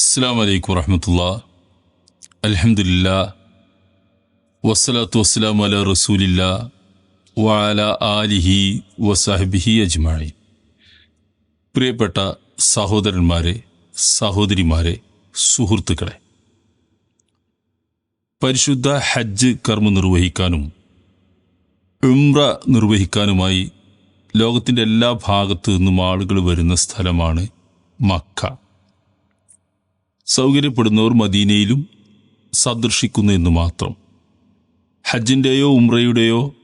അസ്സാം വലൈക്കും വറഹമത്തുള്ള അലഹമില്ല വസ്സലാത്തു വസ്സലാം അല റസൂലില്ല വഅല ആലിഹി വസാഹിബിഹി അജ്മായി പ്രിയപ്പെട്ട സഹോദരന്മാരെ സഹോദരിമാരെ സുഹൃത്തുക്കളെ പരിശുദ്ധ ഹജ്ജ് കർമ്മം നിർവഹിക്കാനും ഉംറ നിർവഹിക്കാനുമായി ലോകത്തിന്റെ എല്ലാ ഭാഗത്തു നിന്നും ആളുകൾ വരുന്ന സ്ഥലമാണ് മക്ക. സൗകര്യപ്പെടുന്നവർ മദീനയിലും സന്ദർശിക്കുന്നു എന്ന് മാത്രം. ഹജ്ജിന്റെയോ ഉംറയുടെയോ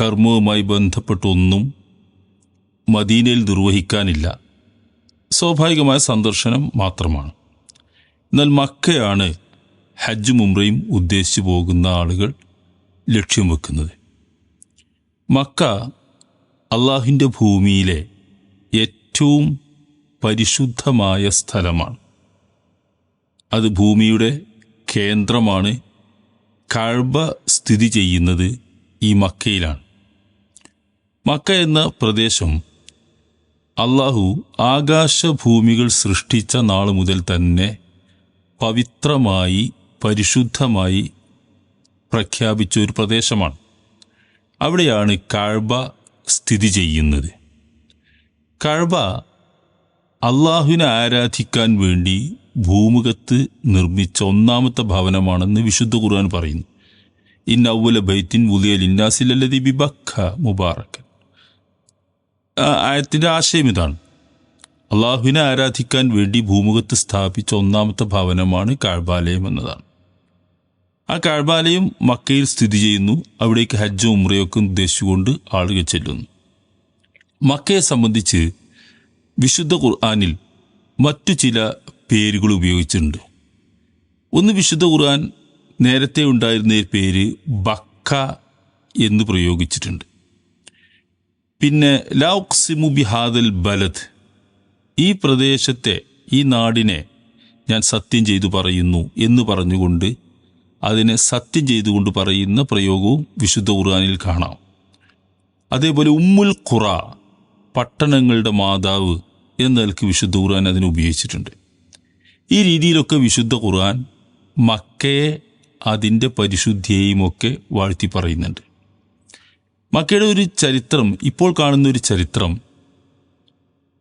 കർമ്മവുമായി ബന്ധപ്പെട്ടൊന്നും മദീനയിൽ നിർവഹിക്കാനില്ല. സ്വാഭാവികമായ സന്ദർശനം മാത്രമാണ്. എന്നാൽ മക്കയാണ് ഹജ്ജും ഉംറയും ഉദ്ദേശിച്ചു പോകുന്ന ആളുകൾ ലക്ഷ്യം വെക്കുന്നത്. മക്ക അള്ളാഹിന്റെ ഭൂമിയിലെ ഏറ്റവും പരിശുദ്ധമായ സ്ഥലമാണ്. അത് ഭൂമിയുടെ കേന്ദ്രമാണ്. കഴബ സ്ഥിതി ചെയ്യുന്നത് ഈ മക്കയിലാണ്. മക്ക എന്ന പ്രദേശം അള്ളാഹു ആകാശഭൂമികൾ സൃഷ്ടിച്ച നാൾ മുതൽ തന്നെ പവിത്രമായി പരിശുദ്ധമായി പ്രഖ്യാപിച്ച ഒരു പ്രദേശമാണ്. അവിടെയാണ് കഴബ സ്ഥിതി ചെയ്യുന്നത്. കഴബ അള്ളാഹുവിനെ ആരാധിക്കാൻ വേണ്ടി ഭൂമുഖത്ത് നിർമ്മിച്ച ഒന്നാമത്തെ ഭവനമാണെന്ന് വിശുദ്ധ ഖുർആൻ പറയുന്നു. ഇൻ അവല ബൈത്തിൻ ഉലിയൽ ഇന്നാസിലല്ലതി ബിബഖ മുബാറക്കൻ ആയത്തിന്റെ ആശയം ഇതാണ്. അള്ളാഹുവിനെ ആരാധിക്കാൻ വേണ്ടി ഭൂമുഖത്ത് സ്ഥാപിച്ച ഒന്നാമത്തെ ഭവനമാണ് കാഴ്ബാലയം എന്നതാണ്. ആ കാഴ്ബാലയം മക്കയിൽ സ്ഥിതി ചെയ്യുന്നു. അവിടേക്ക് ഹജ്ജും ഉമ്രയൊക്കെ ഉദ്ദേശിച്ചുകൊണ്ട് ആളുകൾ ചെല്ലുന്നു. മക്കയെ സംബന്ധിച്ച് വിശുദ്ധ ഖുർആാനിൽ മറ്റു ചില പേരുകൾ ഉപയോഗിച്ചിട്ടുണ്ട്. ഒന്ന് വിശുദ്ധ ഖുർആൻ നേരത്തെ ഉണ്ടായിരുന്ന പേര് ബക്ക എന്ന് പ്രയോഗിച്ചിട്ടുണ്ട്. പിന്നെ ലൗക്സിമു ബിഹാദൽ ബലദ്. ഈ പ്രദേശത്തെ ഈ നാടിനെ ഞാൻ സത്യം ചെയ്തു പറയുന്നു എന്ന് പറഞ്ഞുകൊണ്ട് അതിനെ സത്യം ചെയ്തുകൊണ്ട് പറയുന്ന പ്രയോഗവും വിശുദ്ധ ഖുർആാനിൽ കാണാം. അതേപോലെ ഉമ്മുൽ ഖുറ പട്ടണങ്ങളുടെ മാതാവ് എന്ന നിലയ്ക്ക് വിശുദ്ധ ഖുർആൻ അതിനെ ഉപയോഗിച്ചിട്ടുണ്ട്. ഈ രീതിയിലൊക്കെ വിശുദ്ധ ഖുർആൻ മക്കയെ അതിന്റെ പരിശുദ്ധിയെയും ഒക്കെ വാഴ്ത്തി പറയുന്നുണ്ട്. മക്കയുടെ ഒരു ചരിത്രം ഇപ്പോൾ കാണുന്ന ഒരു ചരിത്രം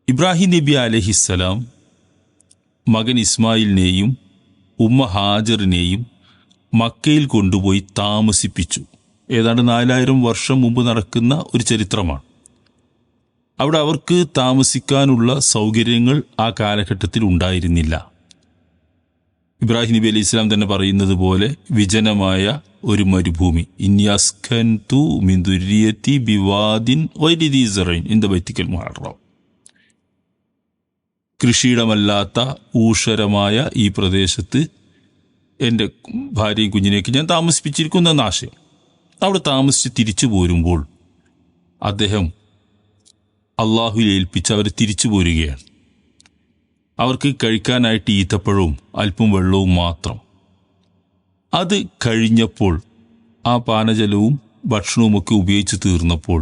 ഇബ്രാഹിം നബി അലഹിസ്സലാം മകൻ ഇസ്മായിലിനെയും ഉമ്മ ഹാജറിനെയും മക്കയിൽ കൊണ്ടുപോയി താമസിപ്പിച്ചു. ഏതാണ്ട് നാലായിരം വർഷം മുമ്പ് നടക്കുന്ന ഒരു ചരിത്രമാണ്. അവിടെ അവർക്ക് താമസിക്കാനുള്ള സൗകര്യങ്ങൾ ആ കാലഘട്ടത്തിൽ ഉണ്ടായിരുന്നില്ല. ഇബ്രാഹിം നബി അലി ഇസ്ലാം തന്നെ പറയുന്നത് പോലെ വിജനമായ ഒരു മരുഭൂമി. ബിവാദിൻ വൈരിദീസറൈൻ ദ കൃഷിയിടമല്ലാത്ത ഊഷരമായ ഈ പ്രദേശത്ത് എന്റെ ഭാര്യയും കുഞ്ഞിനെയൊക്കെ ഞാൻ താമസിപ്പിച്ചിരിക്കുന്ന എന്ന ആശയം അവിടെ താമസിച്ച് തിരിച്ചു പോരുമ്പോൾ അദ്ദേഹം അള്ളാഹുവിൽ ഏൽപ്പിച്ച് അവരെ തിരിച്ചു പോരുകയാണ്. അവർക്ക് കഴിക്കാനായിട്ട് ഈത്തപ്പഴവും അല്പം വെള്ളവും മാത്രം. അത് കഴിഞ്ഞപ്പോൾ ആ പാനജലവും ഭക്ഷണവുമൊക്കെ ഉപയോഗിച്ച് തീർന്നപ്പോൾ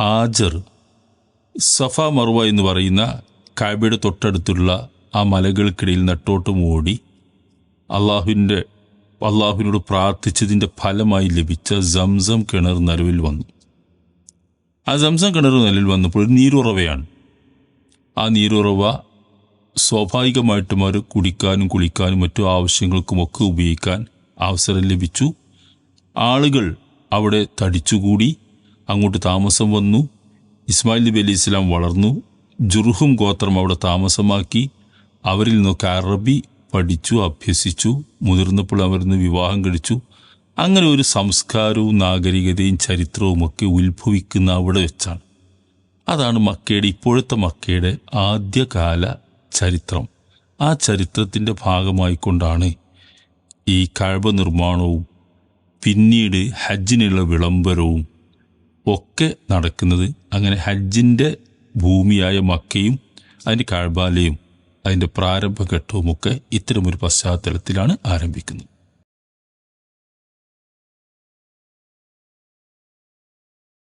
ഹാജർ സഫ മറുവ എന്ന് പറയുന്ന കാബയുടെ തൊട്ടടുത്തുള്ള ആ മലകൾക്കിടയിൽ നട്ടോട്ട് ഓടി അള്ളാഹുവിന്റെ അള്ളാഹുവിനോട് പ്രാർത്ഥിച്ചതിന്റെ ഫലമായി ലഭിച്ച സംസം കിണർ നരുവിൽ വന്നു. ആ സംസം കിണർ നിലയിൽ വന്നപ്പോൾ നീരുറവയാണ്. ആ നീരുറവ സ്വാഭാവികമായിട്ടും അവർ കുടിക്കാനും കുളിക്കാനും മറ്റു ആവശ്യങ്ങൾക്കുമൊക്കെ ഉപയോഗിക്കാൻ അവസരം ലഭിച്ചു. ആളുകൾ അവിടെ തടിച്ചുകൂടി അങ്ങോട്ട് താമസം വന്നു. ഇസ്മായിൽ നബി അലി ഇസ്ലാം വളർന്നു. ജുർഹും ഗോത്രം അവിടെ താമസമാക്കി. അവരിൽ നിന്നൊക്കെ അറബി പഠിച്ചു അഭ്യസിച്ചു. മുതിർന്നപ്പോൾ അവരിൽ നിന്ന് വിവാഹം കഴിച്ചു. അങ്ങനെ ഒരു സംസ്കാരവും നാഗരികതയും ചരിത്രവുമൊക്കെ ഉത്ഭവിക്കുന്ന അവിടെ വെച്ചാണ്. അതാണ് മക്കയുടെ ഇപ്പോഴത്തെ മക്കയുടെ ആദ്യകാല ചരിത്രം. ആ ചരിത്രത്തിന്റെ ഭാഗമായിക്കൊണ്ടാണ് ഈ കഴവ നിർമ്മാണവും പിന്നീട് ഹജ്ജിനുള്ള വിളംബരവും ഒക്കെ നടക്കുന്നത്. അങ്ങനെ ഹജ്ജിന്റെ ഭൂമിയായ മക്കയും അതിന്റെ കഴബാലയും അതിന്റെ പ്രാരംഭഘട്ടവുമൊക്കെ ഇത്തരമൊരു പശ്ചാത്തലത്തിലാണ് ആരംഭിക്കുന്നത്.